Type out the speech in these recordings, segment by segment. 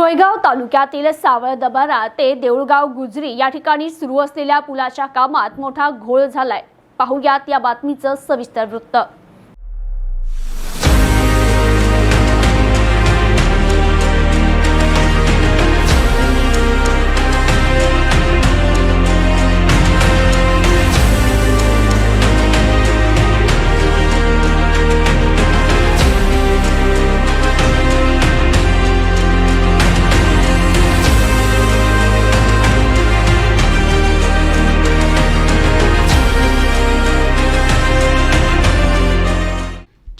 सोयगाव तालुक्यातील सावळदबारा ते देऊळगाव गुजरी या ठिकाणी सुरू असलेल्या पुलाच्या कामात मोठा घोळ झालाय. पाहुयात या बातमीचं सविस्तर वृत्त.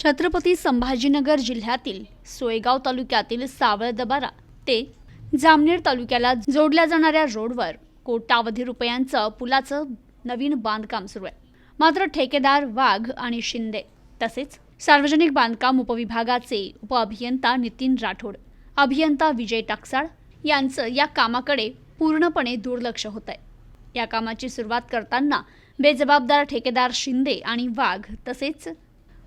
छत्रपती संभाजीनगर जिल्ह्यातील सोयगाव तालुक्यातील सावळदबारा ते जामनेर तालुक्याला जोडल्या जाणाऱ्या रोडवर कोटावधी रुपयांचं पुलाचं नवीन बांधकाम सुरू आहे. मात्र ठेकेदार वाघ आणि शिंदे तसेच सार्वजनिक बांधकाम उपविभागाचे उपअभियंता नितीन राठोड अभियंता विजय टाकसाळ यांचं या कामाकडे पूर्णपणे दुर्लक्ष होत आहे. या कामाची सुरुवात करताना बेजबाबदार ठेकेदार शिंदे आणि वाघ तसेच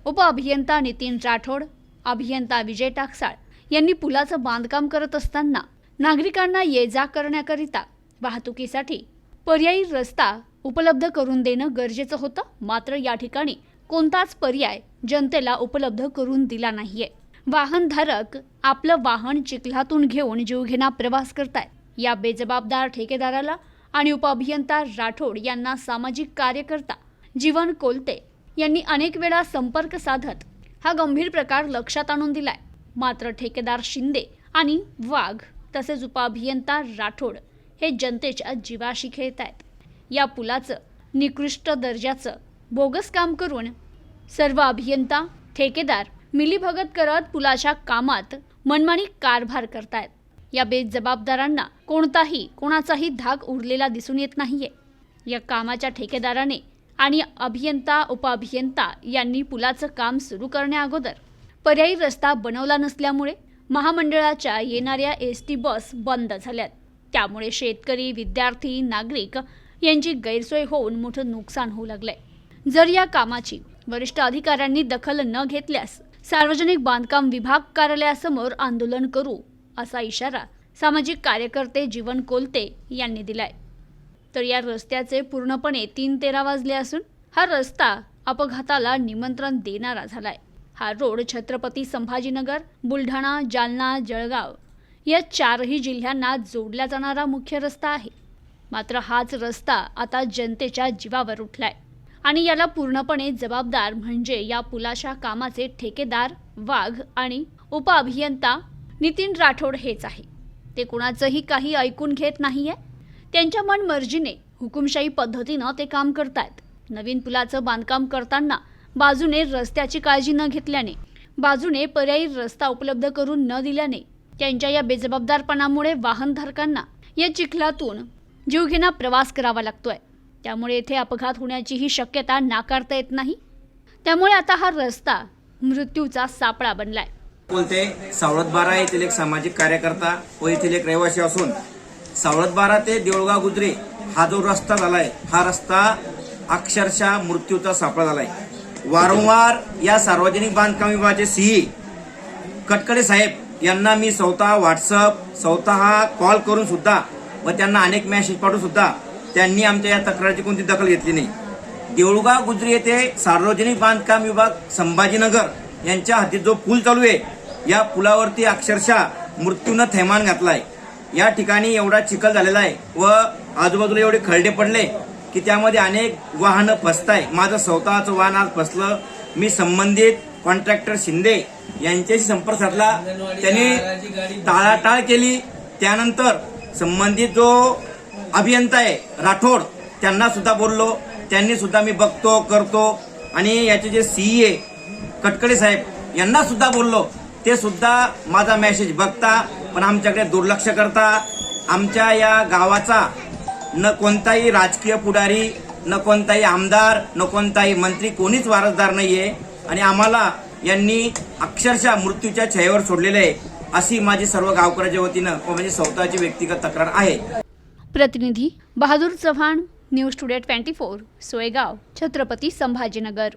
उपअभियंता नितीन राठोड अभियंता विजय टाकसाळ यांनी पुलाचं बांधकाम करत असताना नागरिकांना ये जा करण्याकरिता वाहतुकीसाठी पर्यायी रस्ता उपलब्ध करून देणं गरजेचं होतं. मात्र या ठिकाणी कोणताच पर्याय जनतेला उपलब्ध करून दिला नाहीये. वाहनधारक आपलं वाहन चिखलातून घेऊन जीवघेणा प्रवास करतायत. या बेजबाबदार ठेकेदाराला आणि उपअभियंता राठोड यांना सामाजिक कार्यकर्ता जीवन कोलते यांनी अनेक वेळा संपर्क साधत हा गंभीर प्रकार लक्षात आणून दिलाय. मात्र ठेकेदार शिंदे आणि वाघ तसेच उपअभियंता राठोड हे जनतेच्या जीवाशी खेळत आहेत. या पुलाचं निकृष्ट दर्जाचं बोगस काम करून सर्व अभियंता ठेकेदार मिलीभगत करत पुलाच्या कामात मनमानी कारभार करतायत. या बेजबाबदारांना कोणताही कोणाचाही धाक उरलेला दिसून येत नाहीये. या कामाच्या ठेकेदाराने आणि अभियंता उपअभियंता यांनी पुलाचं काम सुरू करण्याअगोदर पर्यायी रस्ता बनवला नसल्यामुळे महामंडळाच्या येणाऱ्या एस टी बस बंद झाल्यात. त्यामुळे शेतकरी विद्यार्थी नागरिक यांची गैरसोय होऊन मोठं नुकसान होऊ लागलंय. जर या कामाची वरिष्ठ अधिकाऱ्यांनी दखल न घेतल्यास सार्वजनिक बांधकाम विभाग कार्यालयासमोर आंदोलन करू असा इशारा सामाजिक कार्यकर्ते जीवन कोलते यांनी दिलाय. तर या रस्त्याचे पूर्णपणे तीन तेरा वाजले असून हा रस्ता अपघाताला निमंत्रण देणारा झालाय. हा रोड छत्रपती संभाजीनगर बुलढाणा जालना जळगाव या चारही जिल्ह्यांना जोडला जाणारा मुख्य रस्ता आहे. मात्र हाच रस्ता आता जनतेच्या जीवावर उठलाय आणि याला पूर्णपणे जबाबदार म्हणजे या पुलाच्या कामाचे ठेकेदार वाघ आणि उपअभियंता नितीन राठोड हेच आहे. ते कुणाचंही काही ऐकून घेत नाहीये त्यांच्या मनमर्जीने हुकुमशाही पद्धतीनं ते काम करतायत. नवीन पुलाचं बांधकाम करताना बाजूने रस्त्याची काळजी न घेतल्याने बाजूने पर्यायी रस्ता उपलब्ध करून न दिल्याने त्यांच्या या बेजबाबदारपणामुळे वाहनधारकांना या चिखलातून जीवघेणा प्रवास करावा लागतोय. त्यामुळे येथे अपघात होण्याचीही शक्यता नाकारता येत नाही. त्यामुळे आता हा रस्ता मृत्यूचा सापळा बनलाय. कोणते? सावळत बारा येथील एक सामाजिक कार्यकर्ता व येथील एक रहिवासी असून सावळतबारा ते देऊळगाव गुजरे हा जो रस्ता झालाय हा रस्ता अक्षरशः मृत्यूचा सापळा झालाय. वारंवार या सार्वजनिक बांधकाम विभागाचे सीई कटकडे साहेब यांना मी स्वतः व्हॉट्सअप स्वतः कॉल करून सुद्धा व त्यांना अनेक मेसेज पाठवून सुद्धा त्यांनी आमच्या या तक्रारीची कोणती दखल घेतली नाही. देऊळगाव गुजरी येथे सार्वजनिक बांधकाम विभाग संभाजीनगर यांच्या हाती जो पूल चालू आहे या पुलावरती अक्षरशः मृत्यूनं थैमान घातलाय. या ठिकाणी एवढा चिखल झालेला आहे व आजूबाजूला एवढे खरडे पडले की त्यामध्ये अनेक वाहनं फसताय. माझं स्वतःचं वाहन आज फसलं. मी संबंधित कॉन्ट्रॅक्टर शिंदे यांच्याशी संपर्क साधला. त्यांनी टाळाटाळ केली. त्यानंतर संबंधित जो अभियंता आहे राठोड त्यांना सुद्धा बोललो. त्यांनी सुद्धा मी बघतो करतो. आणि याचे जे सीई आहे कटकडे साहेब यांना सुद्धा बोललो. ते सुद्धा माझा मेसेज बघता. पण आमच्याकडे दुर्लक्ष करता आमच्या या गावाचा न कोणताही राजकीय पुढारी न कोणताही आमदार न कोणताही मंत्री कोणीच वारसदार नाहीये. आणि आम्हाला यांनी अक्षरशः मृत्यूच्या छायेवर सोडलेले आहे अशी माझी सर्व गावकऱ्याच्या वतीनं व माझी स्वतःची व्यक्तिगत तक्रार आहे. प्रतिनिधी Bahadur Chavan news today twenty four Soygaon Chhatrapati Sambhajinagar.